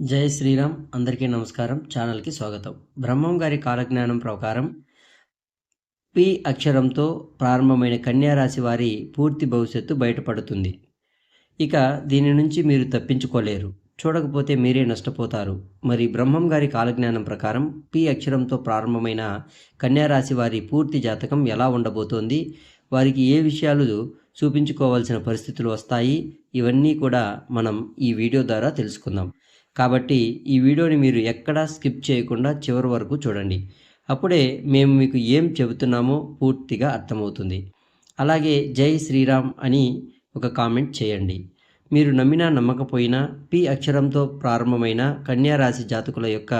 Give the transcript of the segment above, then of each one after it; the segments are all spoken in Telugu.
జై శ్రీరామ్. అందరికీ నమస్కారం. ఛానల్కి స్వాగతం. బ్రహ్మం గారి కాలజ్ఞానం ప్రకారం పి అక్షరంతో ప్రారంభమైన కన్యారాశి వారి పూర్తి భవిష్యత్తు బయటపడుతుంది. ఇక దీని నుంచి మీరు తప్పించుకోలేరు. చూడకపోతే మీరే నష్టపోతారు. మరి బ్రహ్మం గారి కాలజ్ఞానం ప్రకారం పి అక్షరంతో ప్రారంభమైన కన్యారాశి వారి పూర్తి జాతకం ఎలా ఉండబోతోంది? వారికి ఏ విషయాలు చూపించుకోవాల్సిన పరిస్థితులు వస్తాయి? ఇవన్నీ కూడా మనం ఈ వీడియో ద్వారా తెలుసుకుందాం. కాబట్టి ఈ వీడియోని మీరు ఎక్కడా స్కిప్ చేయకుండా చివరి వరకు చూడండి. అప్పుడే మేము మీకు ఏం చెబుతున్నామో పూర్తిగా అర్థమవుతుంది. అలాగే జై శ్రీరామ్ అని ఒక కామెంట్ చేయండి. మీరు నమ్మినా నమ్మకపోయినా పి అక్షరంతో ప్రారంభమైన కన్యారాశి జాతకుల యొక్క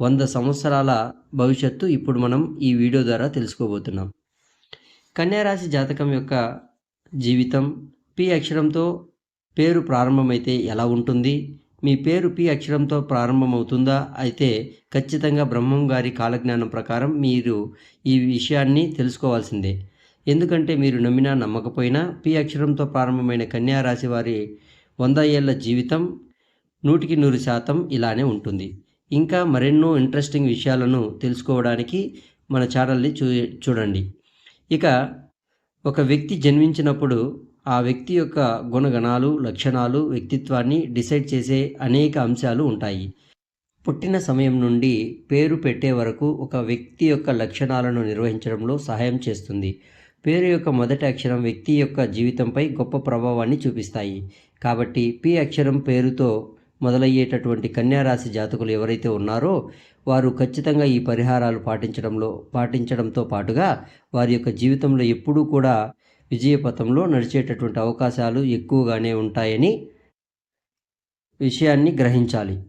వంద సంవత్సరాల భవిష్యత్తు ఇప్పుడు మనం ఈ వీడియో ద్వారా తెలుసుకోబోతున్నాం. కన్యారాశి జాతకం యొక్క జీవితం పి అక్షరంతో పేరు ప్రారంభమైతే ఎలా ఉంటుంది? మీ పేరు పి అక్షరంతో ప్రారంభమవుతుందా? అయితే ఖచ్చితంగా బ్రహ్మం గారి కాలజ్ఞానం ప్రకారం మీరు ఈ విషయాన్ని తెలుసుకోవాల్సిందే. ఎందుకంటే మీరు నమ్మినా నమ్మకపోయినా పి అక్షరంతో ప్రారంభమైన కన్యా రాశి వారి వంద ఏళ్ళ జీవితం నూటికి నూరు శాతం ఇలానే ఉంటుంది. ఇంకా మరెన్నో ఇంట్రెస్టింగ్ విషయాలను తెలుసుకోవడానికి మన ఛానల్ని చూ చూడండి. ఇక ఒక వ్యక్తి జన్మించినప్పుడు ఆ వ్యక్తి యొక్క గుణగణాలు లక్షణాలు వ్యక్తిత్వాన్ని డిసైడ్ చేసే అనేక అంశాలు ఉంటాయి. పుట్టిన సమయం నుండి పేరు పెట్టే వరకు ఒక వ్యక్తి యొక్క లక్షణాలను నిర్వహించడంలో సహాయం చేస్తుంది. పేరు యొక్క మొదటి అక్షరం వ్యక్తి యొక్క జీవితంపై గొప్ప ప్రభావాన్ని చూపిస్తాయి. కాబట్టి పి అక్షరం పేరుతో మొదలయ్యేటటువంటి కన్యారాశి జాతకులు ఎవరైతే ఉన్నారో వారు ఖచ్చితంగా ఈ పరిహారాలు పాటించడంలో పాటించడంతో పాటుగా వారి యొక్క జీవితంలో ఎప్పుడూ కూడా విజయపథంలో నడిచేటటువంటి అవకాశాలు ఎక్కువగానే ఉంటాయని విషయాన్ని గ్రహించాలి.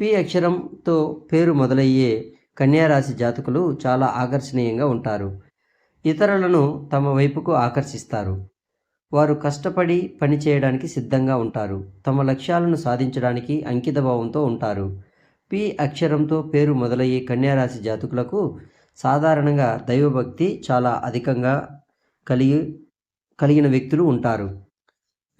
పి అక్షరంతో పేరు మొదలయ్యే కన్యారాశి జాతకులు చాలా ఆకర్షణీయంగా ఉంటారు. ఇతరులను తమ వైపుకు ఆకర్షిస్తారు. వారు కష్టపడి పని చేయడానికి సిద్ధంగా ఉంటారు. తమ లక్ష్యాలను సాధించడానికి అంకితభావంతో ఉంటారు. పి అక్షరంతో పేరు మొదలయ్యే కన్యారాశి జాతకులకు సాధారణంగా దైవభక్తి చాలా అధికంగా కలిగి కలిగిన వ్యక్తులు ఉంటారు.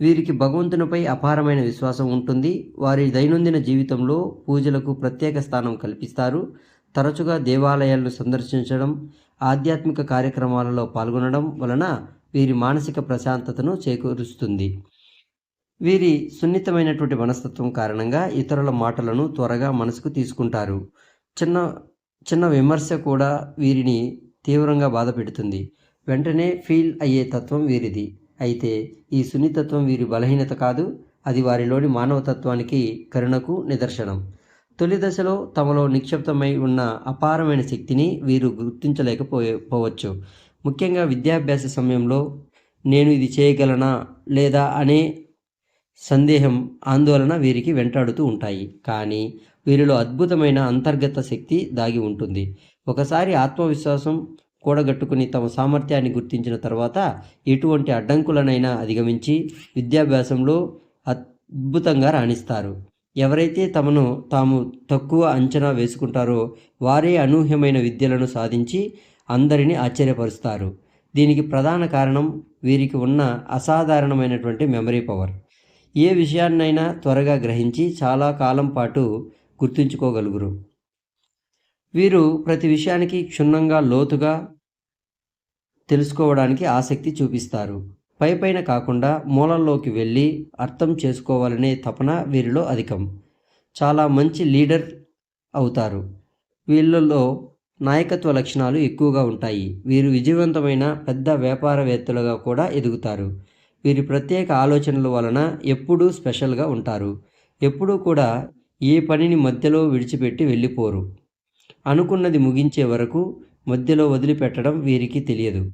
వీరికి భగవంతునిపై అపారమైన విశ్వాసం ఉంటుంది. వారి దైనందిన జీవితంలో పూజలకు ప్రత్యేక స్థానం కల్పిస్తారు. తరచుగా దేవాలయాలను సందర్శించడం ఆధ్యాత్మిక కార్యక్రమాలలో పాల్గొనడం వలన వీరి మానసిక ప్రశాంతతను చేకూరుస్తుంది. వీరి సున్నితమైనటువంటి మనస్తత్వం కారణంగా ఇతరుల మాటలను త్వరగా మనసుకు తీసుకుంటారు. చిన్న చిన్న విమర్శ కూడా వీరిని తీవ్రంగా బాధ పెడుతుంది. వెంటనే ఫీల్ అయ్యే తత్వం వీరిది. అయితే ఈ సున్నితత్వం వీరి బలహీనత కాదు అది వారిలోని మానవతత్వానికి కరుణకు నిదర్శనం. తొలి దశలో తమలో నిక్షిప్తమై ఉన్న అపారమైన శక్తిని వీరు గుర్తించలేకపోయే పోవచ్చు ముఖ్యంగా విద్యాభ్యాస సమయంలో నేను ఇది చేయగలనా లేదా అనే సందేహం ఆందోళన వీరికి వెంటాడుతూ ఉంటాయి. కానీ వీరిలో అద్భుతమైన అంతర్గత శక్తి దాగి ఉంటుంది. ఒకసారి ఆత్మవిశ్వాసం కూడగట్టుకుని తమ సామర్థ్యాన్ని గుర్తించిన తర్వాత ఎటువంటి అడ్డంకులనైనా అధిగమించి విద్యాభ్యాసంలో అద్భుతంగా రాణిస్తారు. ఎవరైతే తమను తాము తక్కువ అంచనా వేసుకుంటారో వారే అనూహ్యమైన విద్యలను సాధించి అందరినీ ఆశ్చర్యపరుస్తారు. దీనికి ప్రధాన కారణం వీరికి ఉన్న అసాధారణమైనటువంటి మెమరీ పవర్. ఏ విషయాన్నైనా త్వరగా గ్రహించి చాలా కాలం పాటు గుర్తుంచుకోగలుగురు. వీరు ప్రతి విషయానికి క్షుణ్ణంగా లోతుగా తెలుసుకోవడానికి ఆసక్తి చూపిస్తారు. పైపైన కాకుండా మూలల్లోకి వెళ్ళి అర్థం చేసుకోవాలనే తపన వీరిలో అధికం. చాలా మంచి లీడర్ అవుతారు. వీళ్ళలో నాయకత్వ లక్షణాలు ఎక్కువగా ఉంటాయి. వీరు విజయవంతమైన పెద్ద వ్యాపారవేత్తలుగా కూడా ఎదుగుతారు. వీరి ప్రత్యేక ఆలోచనల వలన ఎప్పుడూ స్పెషల్గా ఉంటారు. ఎప్పుడూ కూడా ఏ పనిని మధ్యలో విడిచిపెట్టి వెళ్ళిపోరు. అనుకున్నది ముగించే వరకు మధ్యలో వదిలిపెట్టడం వీరికి తెలియదు.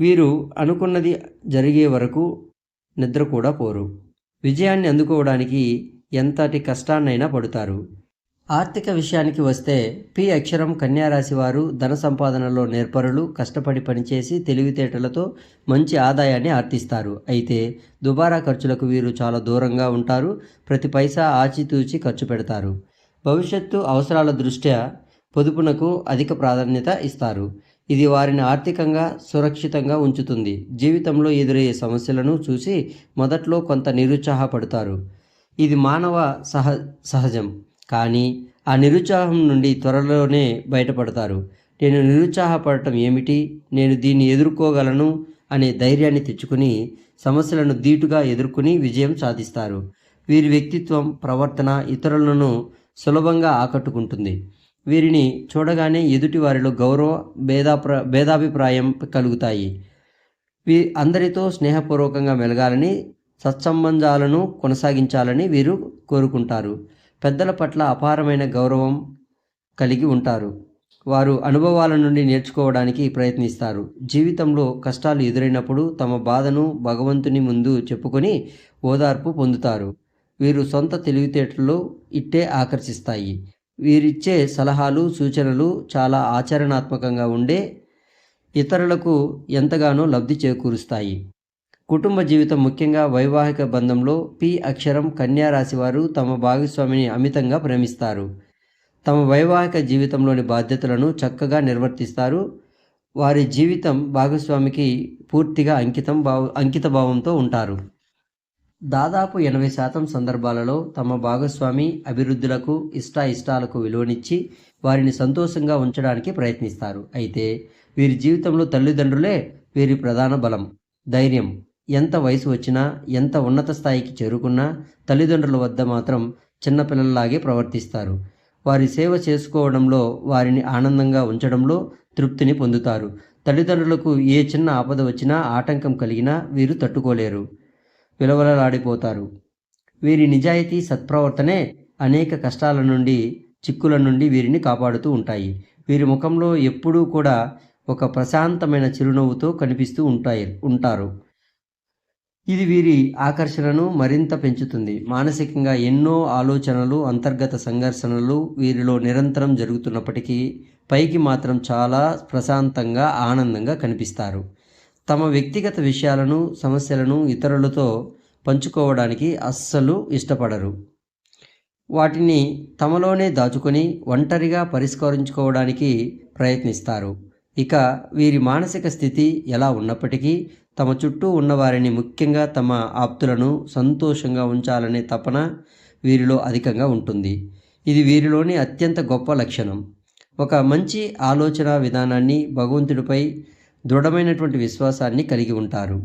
వీరు అనుకున్నది జరిగే వరకు నిద్ర కూడా పోరు. విజయాన్ని అందుకోవడానికి ఎంతటి కష్టాన్నైనా పడుతారు. ఆర్థిక విషయానికి వస్తే పి అక్షరం కన్యారాశి వారు ధన సంపాదనలో నేర్పరులు కష్టపడి పనిచేసి తెలివితేటలతో మంచి ఆదాయాన్ని ఆర్తిస్తారు. అయితే దుబారా ఖర్చులకు వీరు చాలా దూరంగా ఉంటారు. ప్రతి పైసా ఆచితూచి ఖర్చు పెడతారు. భవిష్యత్తు అవసరాల దృష్ట్యా పొదుపునకు అధిక ప్రాధాన్యత ఇస్తారు. ఇది వారిని ఆర్థికంగా సురక్షితంగా ఉంచుతుంది. జీవితంలో ఎదురయ్యే సమస్యలను చూసి మొదట్లో కొంత నిరుత్సాహపడతారు. ఇది మానవ సహ సహజం. కానీ ఆ నిరుత్సాహం నుండి త్వరలోనే బయటపడతారు. నేను నిరుత్సాహపడటం ఏమిటి? నేను దీన్ని ఎదుర్కోగలను అనే ధైర్యాన్ని తెచ్చుకుని సమస్యలను ధీటుగా ఎదుర్కొని విజయం సాధిస్తారు. వీరి వ్యక్తిత్వం ప్రవర్తన ఇతరులను సులభంగా ఆకట్టుకుంటుంది. వీరిని చూడగానే ఎదుటి వారిలో గౌరవ భేదాప్ర భేదాభిప్రాయం కలుగుతాయి. వీ అందరితో స్నేహపూర్వకంగా మెలగాలని సత్సంబంధాలను కొనసాగించాలని వీరు కోరుకుంటారు. పెద్దల పట్ల అపారమైన గౌరవం కలిగి ఉంటారు. వారు అనుభవాల నుండి నేర్చుకోవడానికి ప్రయత్నిస్తారు. జీవితంలో కష్టాలు ఎదురైనప్పుడు తమ బాధను భగవంతుని ముందు చెప్పుకొని ఓదార్పు పొందుతారు. వీరు సొంత తెలివితేటలు ఇట్టే ఆకర్షిస్తాయి. వీరిచ్చే సలహాలు సూచనలు చాలా ఆచరణాత్మకంగా ఉండే ఇతరులకు ఎంతగానో లబ్ధి చేకూరుస్తాయి. కుటుంబ జీవితం ముఖ్యంగా వైవాహిక బంధంలో పి అక్షరం కన్యా రాశి వారు తమ భాగస్వామిని అమితంగా ప్రేమిస్తారు. తమ వైవాహిక జీవితంలోని బాధ్యతలను చక్కగా నిర్వర్తిస్తారు. వారి జీవితం భాగస్వామికి పూర్తిగా అంకితం భావ అంకిత భావంతో ఉంటారు. దాదాపు ఎనభై శాతం సందర్భాలలో తమ భాగస్వామి అభివృద్ధులకు ఇష్టాయిష్టాలకు ఇష్టాలకు విలువనిచ్చి వారిని సంతోషంగా ఉంచడానికి ప్రయత్నిస్తారు. అయితే వీరి జీవితంలో తల్లిదండ్రులే వీరి ప్రధాన బలం. ధైర్యం. ఎంత వయసు వచ్చినా ఎంత ఉన్నత స్థాయికి చేరుకున్నా తల్లిదండ్రుల వద్ద మాత్రం చిన్నపిల్లల్లాగే ప్రవర్తిస్తారు. వారి సేవ చేసుకోవడంలో వారిని ఆనందంగా ఉంచడంలో తృప్తిని పొందుతారు. తల్లిదండ్రులకు ఏ చిన్న ఆపద వచ్చినా ఆటంకం కలిగినా వీరు తట్టుకోలేరు. విలవలలాడిపోతారు. వీరి నిజాయితీ సత్ప్రవర్తనే అనేక కష్టాల నుండి చిక్కుల నుండి వీరిని కాపాడుతూ ఉంటాయి. వీరి ముఖంలో ఎప్పుడూ కూడా ఒక ప్రశాంతమైన చిరునవ్వుతో కనిపిస్తూ ఉంటాయి ఉంటారు. ఇది వీరి ఆకర్షణను మరింత పెంచుతుంది. మానసికంగా ఎన్నో ఆలోచనలు అంతర్గత సంఘర్షణలు వీరిలో నిరంతరం జరుగుతున్నప్పటికీ పైకి మాత్రం చాలా ప్రశాంతంగా ఆనందంగా కనిపిస్తారు. తమ వ్యక్తిగత విషయాలను సమస్యలను ఇతరులతో పంచుకోవడానికి అస్సలు ఇష్టపడరు. వాటిని తమలోనే దాచుకొని ఒంటరిగా పరిష్కరించుకోవడానికి ప్రయత్నిస్తారు. ఇక వీరి మానసిక స్థితి ఎలా ఉన్నప్పటికీ తమ చుట్టూ ఉన్నవారిని ముఖ్యంగా తమ ఆప్తులను సంతోషంగా ఉంచాలనే తపన వీరిలో అధికంగా ఉంటుంది. ఇది వీరిలోని అత్యంత గొప్ప లక్షణం. ఒక మంచి ఆలోచన విధానాన్ని భగవంతుడిపై దృఢమైనటువంటి విశ్వాసాన్ని కలిగి ఉంటారు.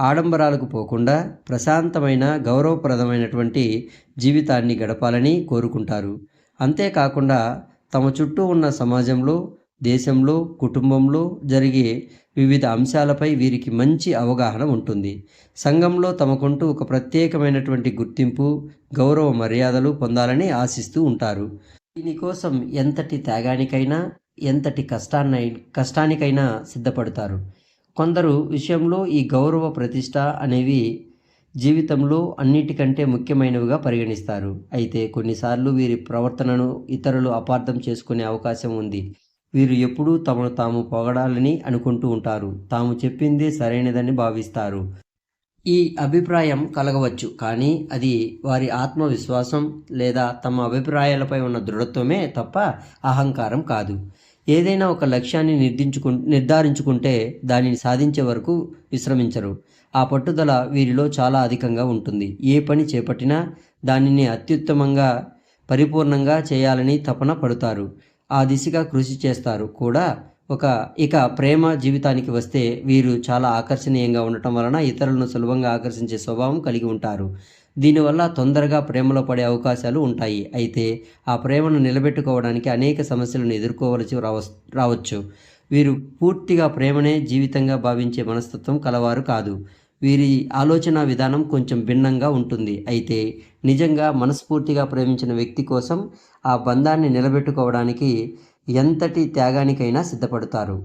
ఆడంబరాలకు పోకుండా ప్రశాంతమైన గౌరవప్రదమైనటువంటి జీవితాన్ని గడపాలని కోరుకుంటారు. అంతేకాకుండా తమ చుట్టూ ఉన్న సమాజంలో దేశంలో కుటుంబంలో జరిగే వివిధ అంశాలపై వీరికి మంచి అవగాహన ఉంటుంది. సంఘంలో తమకుంటూ ఒక ప్రత్యేకమైనటువంటి గుర్తింపు గౌరవ మర్యాదలు పొందాలని ఆశిస్తూ ఉంటారు. దీనికోసం ఎంతటి త్యాగానికైనా ఎంతటి కష్టాన్నై కష్టానికైనా సిద్ధపడతారు. కొందరు విషయంలో ఈ గౌరవ ప్రతిష్ట అనేవి జీవితంలో అన్నిటికంటే ముఖ్యమైనవిగా పరిగణిస్తారు. అయితే కొన్నిసార్లు వీరి ప్రవర్తనను ఇతరులు అపార్థం చేసుకునే అవకాశం ఉంది. వీరు ఎప్పుడూ తమను తాము పొగడాలని అనుకుంటూ ఉంటారు. తాము చెప్పింది సరైనదని భావిస్తారు. ఈ అభిప్రాయం కలగవచ్చు. కానీ అది వారి ఆత్మవిశ్వాసం లేదా తమ అభిప్రాయాలపై ఉన్న దృఢత్వమే తప్ప అహంకారం కాదు. ఏదైనా ఒక లక్ష్యాన్ని నిర్దించుకు నిర్ధారించుకుంటే దానిని సాధించే వరకు విశ్రమించరు. ఆ పట్టుదల వీరిలో చాలా అధికంగా ఉంటుంది. ఏ పని చేపట్టినా దానిని అత్యుత్తమంగా పరిపూర్ణంగా చేయాలని తపన పడుతారు. ఆ దిశగా కృషి చేస్తారు. కూడా ఒక ఇక ప్రేమ జీవితానికి వస్తే వీరు చాలా ఆకర్షణీయంగా ఉండటం వలన ఇతరులను సులభంగా ఆకర్షించే స్వభావం కలిగి ఉంటారు. దీనివల్ల తొందరగా ప్రేమలో పడే అవకాశాలు ఉంటాయి. అయితే ఆ ప్రేమను నిలబెట్టుకోవడానికి అనేక సమస్యలను ఎదుర్కోవలసి రావ రావచ్చు. వీరు పూర్తిగా ప్రేమనే జీవితంగా భావించే మనస్తత్వం కలవారు కాదు. వీరి ఆలోచన విధానం కొంచెం భిన్నంగా ఉంటుంది. అయితే నిజంగా మనస్ఫూర్తిగా ప్రేమించిన వ్యక్తి కోసం ఆ బంధాన్ని నిలబెట్టుకోవడానికి ఎంతటి త్యాగానికైనా సిద్ధపడతారు.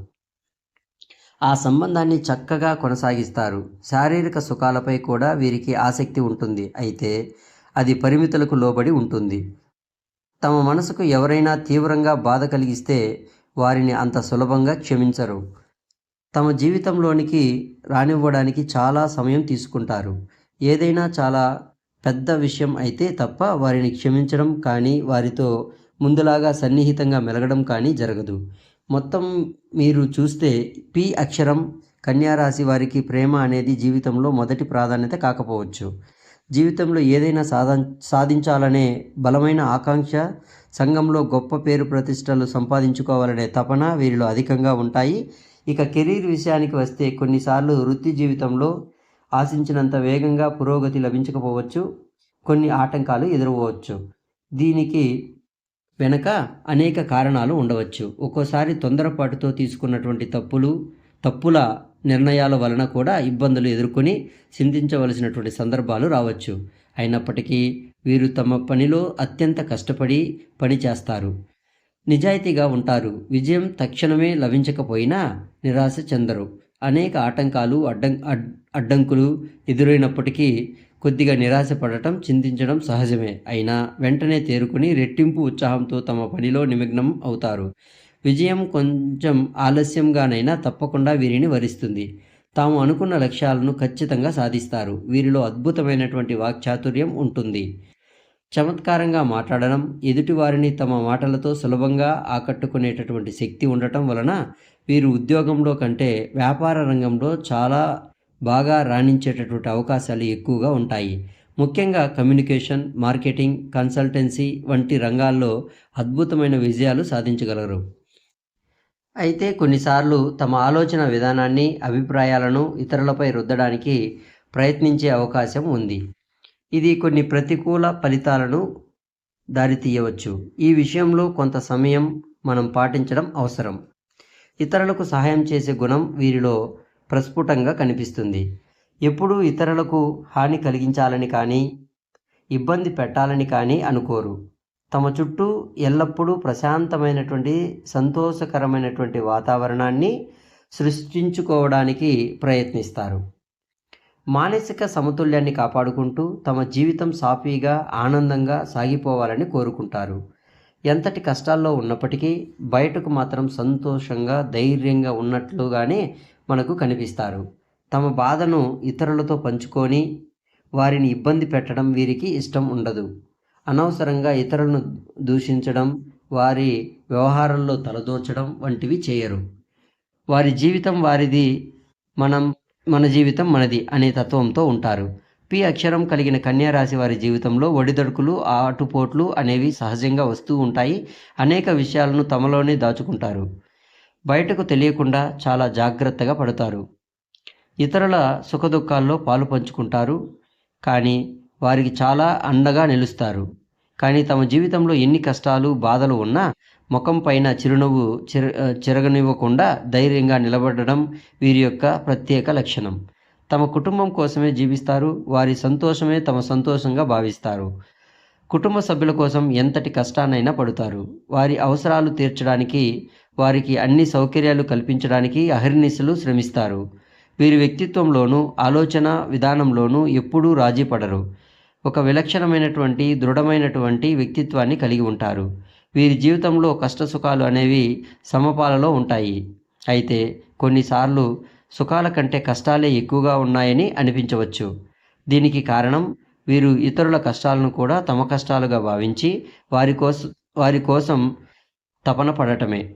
ఆ సంబంధాన్ని చక్కగా కొనసాగిస్తారు. శారీరక సుఖాలపై కూడా వీరికి ఆసక్తి ఉంటుంది. అయితే అది పరిమితులకు లోబడి ఉంటుంది. తమ మనసుకు ఎవరైనా తీవ్రంగా బాధ కలిగిస్తే వారిని అంత సులభంగా క్షమించరు. తమ జీవితంలోనికి రానివ్వడానికి చాలా సమయం తీసుకుంటారు. ఏదైనా చాలా పెద్ద విషయం అయితే తప్ప వారిని క్షమించడం కానీ వారితో ముందులాగా సన్నిహితంగా మెలగడం కానీ జరగదు. మొత్తం మీరు చూస్తే పి అక్షరం కన్యారాశి వారికి ప్రేమ అనేది జీవితంలో మొదటి ప్రాధాన్యత కాకపోవచ్చు. జీవితంలో ఏదైనా సాధం సాధించాలనే బలమైన ఆకాంక్ష సంఘంలో గొప్ప పేరు ప్రతిష్టలు సంపాదించుకోవాలనే తపన వీరిలో అధికంగా ఉంటాయి. ఇక కెరీర్ విషయానికి వస్తే కొన్నిసార్లు వృత్తి జీవితంలో ఆశించినంత వేగంగా పురోగతి లభించకపోవచ్చు. కొన్ని ఆటంకాలు ఎదురవచ్చు దీనికి వెనక అనేక కారణాలు ఉండవచ్చు. ఒక్కోసారి తొందరపాటుతో తీసుకున్నటువంటి తప్పులు తప్పుల నిర్ణయాల వలన కూడా ఇబ్బందులు ఎదుర్కొని చింతించవలసినటువంటి సందర్భాలు రావచ్చు. అయినప్పటికీ వీరు తమ పనిలో అత్యంత కష్టపడి పని చేస్తారు. నిజాయితీగా ఉంటారు. విజయం తక్షణమే లభించకపోయినా నిరాశ చెందరు. అనేక ఆటంకాలు అడ్డం అడ్డంకులు ఎదురైనప్పటికీ కొద్దిగా నిరాశపడటం చింతించడం సహజమే. అయినా వెంటనే తేరుకుని రెట్టింపు ఉత్సాహంతో తమ పనిలో నిమగ్నం అవుతారు. విజయం కొంచెం ఆలస్యంగానైనా తప్పకుండా వీరిని వరిస్తుంది. తాము అనుకున్న లక్ష్యాలను ఖచ్చితంగా సాధిస్తారు. వీరిలో అద్భుతమైనటువంటి వాక్చాతుర్యం ఉంటుంది. చమత్కారంగా మాట్లాడడం ఎదుటివారిని తమ మాటలతో సులభంగా ఆకట్టుకునేటటువంటి శక్తి ఉండటం వలన వీరు ఉద్యోగంలో కంటే వ్యాపార రంగంలో చాలా బాగా రాణించేటటువంటి అవకాశాలు ఎక్కువగా ఉంటాయి. ముఖ్యంగా కమ్యూనికేషన్ మార్కెటింగ్ కన్సల్టెన్సీ వంటి రంగాల్లో అద్భుతమైన విజయాలు సాధించగలరు. అయితే కొన్నిసార్లు తమ ఆలోచన విధానాన్ని అభిప్రాయాలను ఇతరులపై రుద్దడానికి ప్రయత్నించే అవకాశం ఉంది. ఇది కొన్ని ప్రతికూల ఫలితాలను దారితీయవచ్చు. ఈ విషయంలో కొంత సమయం మనం పాటించడం అవసరం. ఇతరులకు సహాయం చేసే గుణం వీరిలో ప్రస్ఫుటంగా కనిపిస్తుంది. ఎప్పుడూ ఇతరులకు హాని కలిగించాలని కానీ ఇబ్బంది పెట్టాలని కానీ అనుకోరు. తమ చుట్టూ ఎల్లప్పుడూ ప్రశాంతమైనటువంటి సంతోషకరమైనటువంటి వాతావరణాన్ని సృష్టించుకోవడానికి ప్రయత్నిస్తారు. మానసిక సమతుల్యాన్ని కాపాడుకుంటూ తమ జీవితం సాఫీగా ఆనందంగా సాగిపోవాలని కోరుకుంటారు. ఎంతటి కష్టాల్లో ఉన్నప్పటికీ బయటకు మాత్రం సంతోషంగా ధైర్యంగా ఉన్నట్లుగానే మనకు కనిపిస్తారు. తమ బాధను ఇతరులతో పంచుకొని వారిని ఇబ్బంది పెట్టడం వీరికి ఇష్టం ఉండదు. అనవసరంగా ఇతరులను దూషించడం వారి వ్యవహారంలో తలదోచడం వంటివి చేయరు. వారి జీవితం వారిది మనం మన జీవితం మనది అనే తత్వంతో ఉంటారు. పి అక్షరం కలిగిన కన్యారాశి వారి జీవితంలో ఒడిదడుకులు ఆటుపోట్లు అనేవి సహజంగా వస్తూ ఉంటాయి. అనేక విషయాలను తమలోనే దాచుకుంటారు. బయటకు తెలియకుండా చాలా జాగ్రత్తగా పడతారు. ఇతరుల సుఖదుఖాల్లో పాలు పంచుకుంటారు. కానీ వారికి చాలా అండగా నిలుస్తారు. కానీ తమ జీవితంలో ఎన్ని కష్టాలు బాధలు ఉన్నా ముఖం పైన చిరునవ్వు చిర చిరగనివ్వకుండా ధైర్యంగా నిలబడడం వీరి యొక్క ప్రత్యేక లక్షణం. తమ కుటుంబం కోసమే జీవిస్తారు. వారి సంతోషమే తమ సంతోషంగా భావిస్తారు. కుటుంబ సభ్యుల కోసం ఎంతటి కష్టాన్నైనా పడుతారు. వారి అవసరాలు తీర్చడానికి వారికి అన్ని సౌకర్యాలు కల్పించడానికి అహర్నిశలు శ్రమిస్తారు. వీరి వ్యక్తిత్వంలోనూ ఆలోచన విధానంలోనూ ఎప్పుడూ రాజీ పడరు. ఒక విలక్షణమైనటువంటి దృఢమైనటువంటి వ్యక్తిత్వాన్ని కలిగి ఉంటారు. వీరి జీవితంలో కష్టసుఖాలు అనేవి సమపాలలో ఉంటాయి. అయితే కొన్నిసార్లు సుఖాల కంటే కష్టాలే ఎక్కువగా ఉన్నాయని అనిపించవచ్చు. దీనికి కారణం వీరు ఇతరుల కష్టాలను కూడా తమ కష్టాలుగా భావించి వారి కోసం వారి కోసం తపన పడటమే.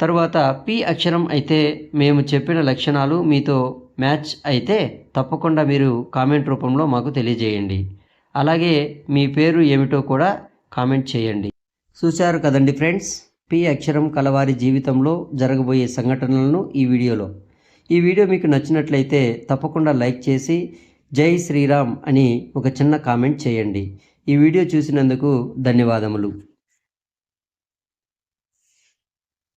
తరువాత పి అక్షరం అయితే మేము చెప్పిన లక్షణాలు మీతో మ్యాచ్ అయితే తప్పకుండా మీరు కామెంట్ రూపంలో మాకు తెలియజేయండి. అలాగే మీ పేరు ఏమిటో కూడా కామెంట్ చేయండి. చూశారు కదండి ఫ్రెండ్స్ పి అక్షరం కలవారి జీవితంలో జరగబోయే సంఘటనలను ఈ వీడియోలో. ఈ వీడియో మీకు నచ్చినట్లయితే తప్పకుండా లైక్ చేసి జై శ్రీరామ్ అని ఒక చిన్న కామెంట్ చేయండి. ఈ వీడియో చూసినందుకు ధన్యవాదములు.